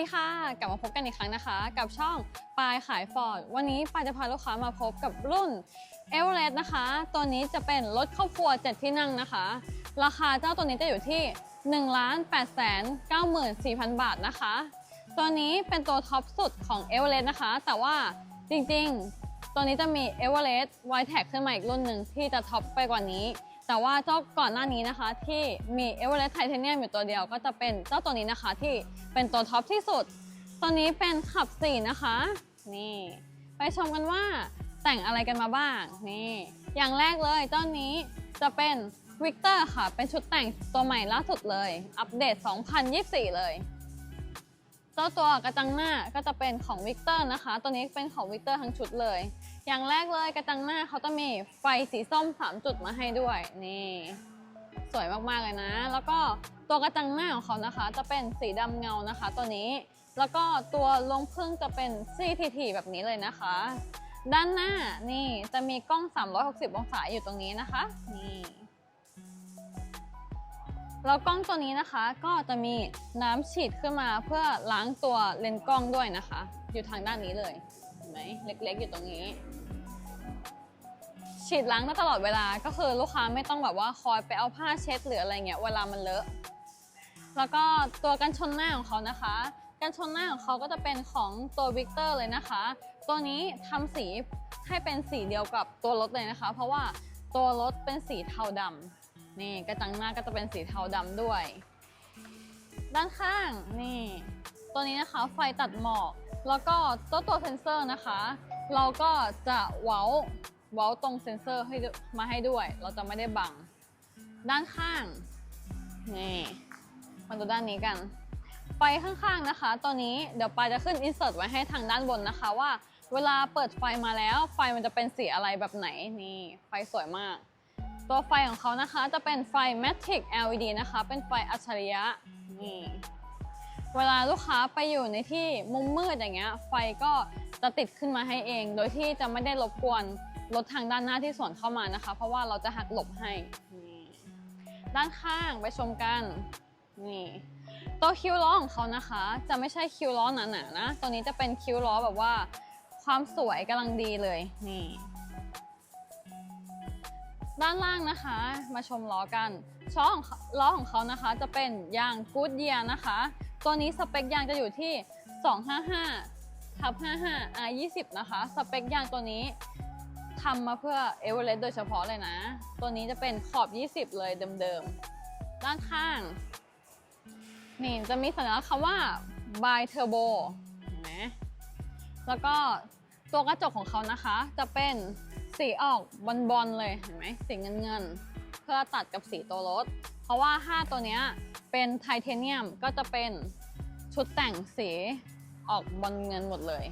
ดีค่ะ กลับมาพบกันอีกครั้งนะคะ กับช่องปายขายฟอร์ดวันนี้ปายจะพาลูกค้ามาพบกับรุ่นเอเวอเรสต์นะคะ ตัวนี้จะเป็นรถครอบครัว 7 ที่นั่งนะคะ ราคาเจ้าตัวนี้จะอยู่ที่ 1 8 9 4 0 0 0 บาทนะคะ ตัวนี้เป็นตัวท็อปสุดของเอเวอเรสต์นะคะ แต่ว่าจริงๆ ตัวนี้จะมีเอเวอเรสต์ไวแท็กขึ้นมาอีกรุ่นหนึ่งที่จะท็อปไปกว่านี้ แต่ว่าเจ้าก่อนหน้านี้นะคะ ที่มีเอเวอเรสต์ไทเทเนียมอยู่ตัวเดียวก็จะเป็นเจ้าตัวนี้นะคะที่เป็นตัวท็อปที่สุดตัวนี้เป็นขับสี่นะคะ นี่ ไปชมกันว่าแต่งอะไรกันมาบ้าง นี่ อย่างแรกเลยเจ้านี้จะเป็นวิกเตอร์ค่ะ เป็นชุดแต่งตัวใหม่ล่าสุดเลย อัปเดต 2024 เลย จ้าตัวกระจังหน้าก็จะเป็นของวิกเตอร์นะคะ ตัวนี้เป็นของวิกเตอร์ทั้งชุดเลย อย่างแรกเลยกระจังหน้าเขาจะมีไฟสีส้ม 3 จุดมาให้ด้วย นี่ สวยมากๆเลยนะ แล้วก็ตัวกระจังหน้าของเขานะคะ จะเป็นสีดำเงานะคะ ตัวนี้ แล้วก็ตัวลงพึ่งจะเป็น CTT แบบนี้เลยนะคะ ด้านหน้านี่จะมีกล้อง 360 องศาอยู่ตรงนี้นะคะ นี่ แล้วกล้องตัวนี้นะคะก็จะมีน้ำฉีดขึ้นมาเพื่อล้างตัวเลนส์กล้องด้วยนะคะ อยู่ทางด้านนี้เลยเห็นไหมเล็ก ๆ อยู่ตรงนี้ ฉีดล้างได้ตลอดเวลาก็คือลูกค้าไม่ต้องแบบว่าคอยไปเอาผ้าเช็ดหรืออะไรเงี้ยเวลามันเลอะแล้วก็ตัวกันชนหน้าของเขานะคะ กันชนหน้าของเขาก็จะเป็นของตัววิกเตอร์เลยนะคะ ตัวนี้ทำสีให้เป็นสีเดียวกับตัวรถเลยนะคะ เพราะว่าตัวรถเป็นสีเทาดำ นี่กระจังหน้าก็จะเป็นสีเทาดำด้วย ด้านข้างนี่ ตัวนี้นะคะไฟตัดหมอก แล้วก็ตัวตัวเซนเซอร์นะคะ เราก็จะเว้าเว้าตรงเซนเซอร์ให้มาให้ด้วย เราจะไม่ได้บัง ด้านข้างนี่มาดูด้านนี้กัน ไฟข้างๆนะคะตัวนี้เดี๋ยวปายจะขึ้นอินเสิร์ตไว้ให้ทางด้านบนนะคะว่า เวลาเปิดไฟมาแล้ว ไฟมันจะเป็นสีอะไรแบบไหนนี่ ไฟสวยมาก ตัวไฟของเขานะคะจะเป็นไฟ Matic LED นะคะ เป็นไฟอัจฉริยะนี่เวลาลูกค้าไปอยู่ในที่มุมมืดอย่างเงี้ย ไฟก็จะติดขึ้นมาให้เอง โดยที่จะไม่ได้รบกวนรถทางด้านหน้าที่สวนเข้ามานะคะ เพราะว่าเราจะหักหลบให้นี่ด้านข้างไปชมกันนี่ตัวคิ้วล้อของเขานะคะ จะไม่ใช่คิ้วล้อหนาๆนะ ตัวนี้จะเป็นคิ้วล้อแบบว่า ความสวยกำลังดีเลยนี่ ด้านล่างนะคะมาชมล้อกันช่อของล้อของเขานะคะจะเป็นยางกูดเยียนะคะ ตัวนี้สเปคยางจะอยู่ที่ 255ทับ55 R 20 นะคะ สเปคยางตัวนี้ทำมาเพื่อเอเวอเรสต์โดยเฉพาะเลยนะ ตัวนี้จะเป็นขอบ 20 เลยเดิมๆ ด้านข้าง นี่จะมีสัญลักษณ์คำว่า by turbo เห็นไหมแล้วก็ตัวกระจกของเขานะคะจะเป็น สีออกบอลๆเลยเห็นไหมสีเงินเงินๆ เพื่อตัดกับสีตัวรถ เพราะว่า 5 ตัวเนี้ยเป็นไทเทเนียมก็จะเป็นชุดแต่งสีออกบอลเงินหมดเลย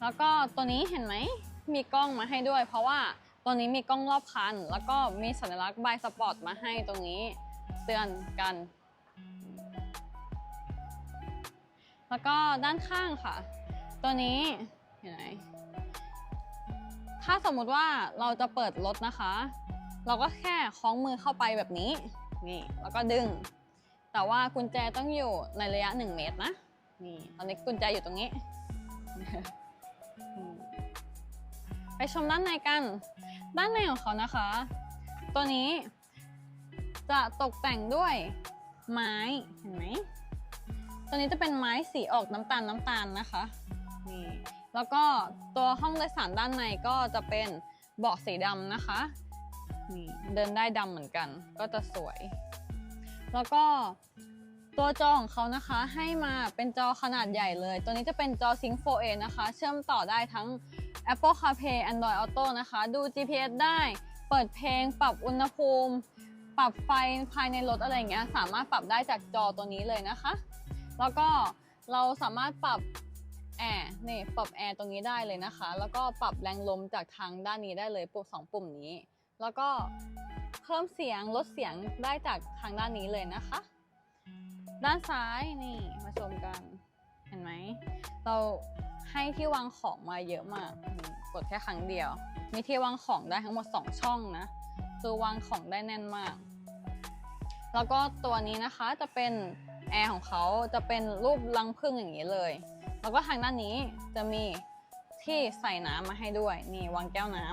แล้วก็ตัวนี้เห็นไหมมีกล้องมาให้ด้วย เพราะว่าตัวนี้มีกล้องรอบคัน แล้วก็มีสัญลักษณ์บายสปอร์ตมาให้ตรงนี้เตือนกัน แล้วก็ด้านข้างค่ะ ตัวนี้เห็นไหม ถ้าสมมุติว่าเราจะเปิดรถนะคะ เราก็แค่คล้องมือเข้าไปแบบนี้ นี่ แล้วก็ดึง แต่ว่ากุญแจต้องอยู่ในระยะ 1 เมตรนะ นี่ ตอนนี้กุญแจอยู่ตรงนี้ ไปชมด้านในกัน ด้านในของเขานะคะ ตัวนี้จะตกแต่งด้วยไม้ เห็นไหม ตัวนี้จะเป็นไม้สีออกน้ำตาลน้ำตาลนะคะ แล้วก็ตัวห้องโดยสารด้านในก็จะเป็นเบาะสีดำนะคะนี่เดินได้ดำเหมือนกัน ก็จะสวย แล้วก็ตัวจอของเขานะคะให้มาเป็นจอขนาดใหญ่เลย ตัวนี้จะเป็นจอ Sync 4A นะคะ เชื่อมต่อได้ทั้ง Apple CarPlay Android Auto นะคะ ดู GPS ได้ เปิดเพลง ปรับอุณหภูมิ ปรับไฟภายในรถอะไรอย่างเงี้ย สามารถปรับได้จากจอตัวนี้เลยนะคะ แล้วก็เราสามารถปรับ แอร์นี่ปรับแอร์ตรงนี้ได้เลยนะคะ แล้วก็ปรับแรงลมจากทางด้านนี้ได้เลยปุ่มสองปุ่มนี้ แล้วก็เพิ่มเสียงลดเสียงได้จากทางด้านนี้เลยนะคะ ด้านซ้ายนี่มาชมกันเห็นไหมเราให้ที่วางของมาเยอะมากกดแค่ครั้งเดียว มีที่วางของได้ทั้งหมด 2 ช่องนะคือวางของได้แน่นมาก แล้วก็ตัวนี้นะคะจะเป็นแอร์ของเขาจะเป็นรูปรังผึ้งอย่างนี้เลย แล้วก็ทางด้านนี้จะมีที่ใส่น้ำมาให้ด้วยนี่วางแก้วน้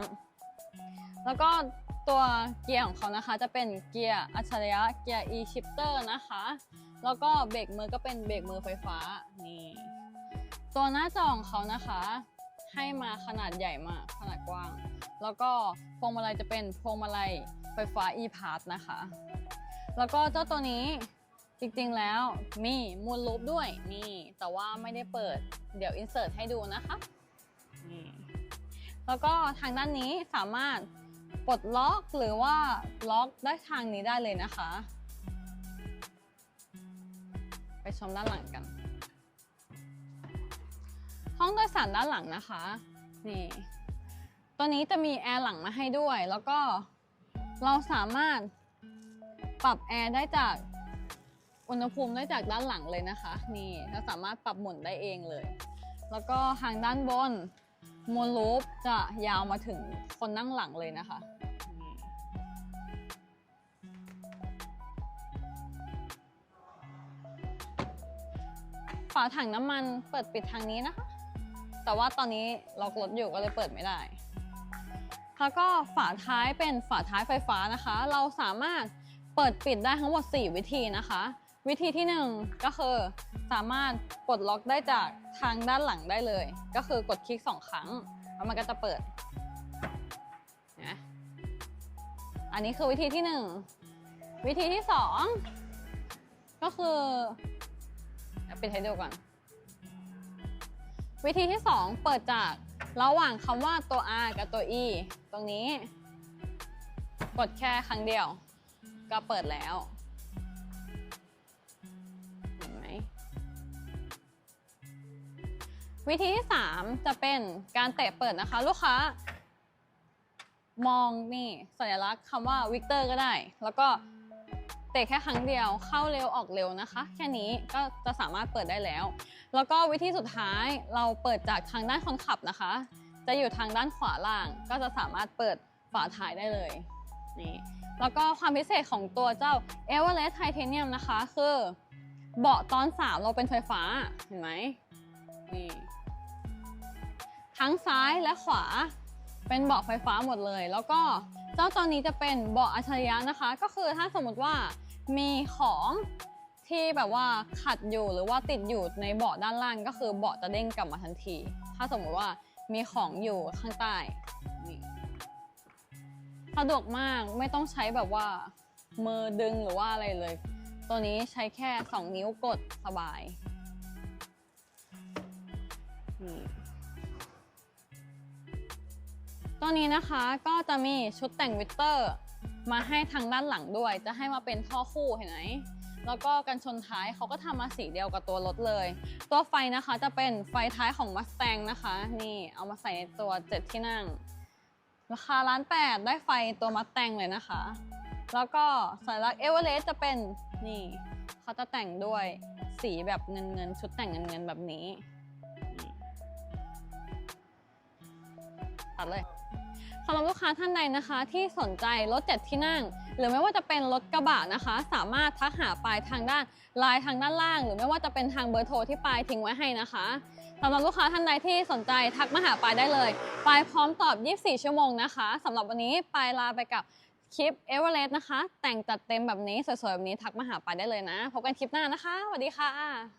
ำแล้วก็ตัวเกียร์ของเขานะคะ จะเป็นเกียร์อัจฉริยะเกียร์ e-shifter นะคะ แล้วก็เบรกมือก็เป็นเบรกมือไฟฟ้านี่ตัวหน้าจอของเขานะคะ ให้มาขนาดใหญ่มากขนาดกว้าง แล้วก็พวงมาลัยจะเป็นพวงมาลัยไฟฟ้า e-pass นะคะ แล้วก็เจ้าตัวนี้ จริงๆแล้วมีมูลลูปด้วยนี่ แต่ว่าไม่ได้เปิด เดี๋ยวอินเสิร์ตให้ดูนะคะนี่แล้วก็ทางด้านนี้สามารถปลดล็อกหรือว่าล็อกได้ทางนี้ได้เลยนะคะ ไปชมด้านหลังกัน ห้องโดยสารด้านหลังนะคะ นี่ ตัวนี้จะมีแอร์หลังมาให้ด้วย แล้วก็เราสามารถปรับแอร์ได้จาก อุณหภูมิได้จากด้านหลังเลยนะคะ นี่เราสามารถปรับหมุนได้เองเลย แล้วก็ทางด้านบนมูลลูปจะยาวมาถึงคนนั่งหลังเลยนะคะ ฝาถังน้ำมันเปิดปิดทางนี้นะคะ แต่ว่าตอนนี้ล็อกรถอยู่ก็เลยเปิดไม่ได้ แล้วก็ฝาท้ายเป็นฝาท้ายไฟฟ้านะคะ เราสามารถเปิดปิดได้ทั้งหมด 4 วิธีนะคะ วิธีที่ 1 ก็คือสามารถปลดล็อกได้จากทางด้านหลังได้เลย ก็คือกดคลิก 2 ครั้ง แล้วมันก็จะเปิดนะอันนี้คือวิธีที่ 1 วิธีที่ 2 ก็คือเดี๋ยวปิดให้ดูก่อน วิธีที่ 2 เปิดจากระหว่างคำว่าตัว R กับตัว E ตรงนี้ กดแค่ครั้งเดียว ก็เปิดแล้ว วิธีที่ 3 จะเป็นการเตะเปิดนะคะ ลูกค้า มองนี่สัญลักษณ์คำว่าวิกเตอร์ก็ได้ แล้วก็เตะแค่ครั้งเดียวเข้าเร็วออกเร็วนะคะ แค่นี้ก็จะสามารถเปิดได้แล้ว แล้วก็วิธีสุดท้ายเราเปิดจากทางด้านคนขับนะคะ จะอยู่ทางด้านขวาล่าง ก็จะสามารถเปิดฝาท้ายได้เลยนี่แล้วก็ความพิเศษของตัวเจ้า e v e r e s t Titanium นะคะ คือ เบาะตอน 3 เราเป็นไฟฟ้าเห็นไหมนี่ ทั้งซ้ายและขวา เป็นเบาะไฟฟ้าหมดเลย แล้วก็เจ้าตัวนี้จะเป็นเบาะอัจฉริยะนะคะ ก็คือถ้าสมมติว่ามีของที่แบบว่าขัดอยู่หรือว่าติดอยู่ในเบาะด้านล่าง ก็คือเบาะจะเด้งกลับมาทันที ถ้าสมมติว่ามีของอยู่ข้างใต้นี่สะดวกมากไม่ต้องใช้แบบว่ามือดึงหรือว่าอะไรเลย ตัวนี้ใช้แค่ 2 นิ้วกดสบายนี่ ตัวนี้นะคะก็จะมีชุดแต่งวิตเตอร์ มาให้ทางด้านหลังด้วย จะให้มาเป็นท่อคู่เห็นไหมแล้วก็กันชนท้ายเขาก็ทำมาสีเดียวกับตัวรถเลย ตัวไฟนะคะจะเป็นไฟท้ายของ Mustang นะคะ นี่เอามาใส่ในตัว7ที่นั่ง ราคาล้านแปดได้ไฟตัว Mustang เลยนะคะ แล้วก็สัญลักษณ์เอเวอเรสต์จะเป็นนี่เขาจะแต่งด้วยสีแบบเงินเงินชุดแต่งเงินเงินแบบนี้ตัดเลยำหรับลูกค้าท่านใดนะคะ ที่สนใจรถเจ็ดที่นั่ง หรือไม่ว่าจะเป็นรถกระบะนะคะ สามารถทักหาปลายทางด้านไลน์ทางด้านล่าง หรือไม่ว่าจะเป็นทางเบอร์โทรที่ปลายทิ้งไว้ให้นะคะสำหรับลูกค้าท่านใดที่สนใจทักมาหาปลายได้เลยปลายพร้อมตอบ 24 ชั่วโมงนะคะสำหรับวันนี้ปลายลาไปกับคลิปเอเวอเรสต์นะคะ แต่งจัดเต็มแบบนี้ สวยๆ แบบนี้ทักมาหาปลายได้เลยนะ พบกันคลิปหน้านะคะ สวัสดีค่ะ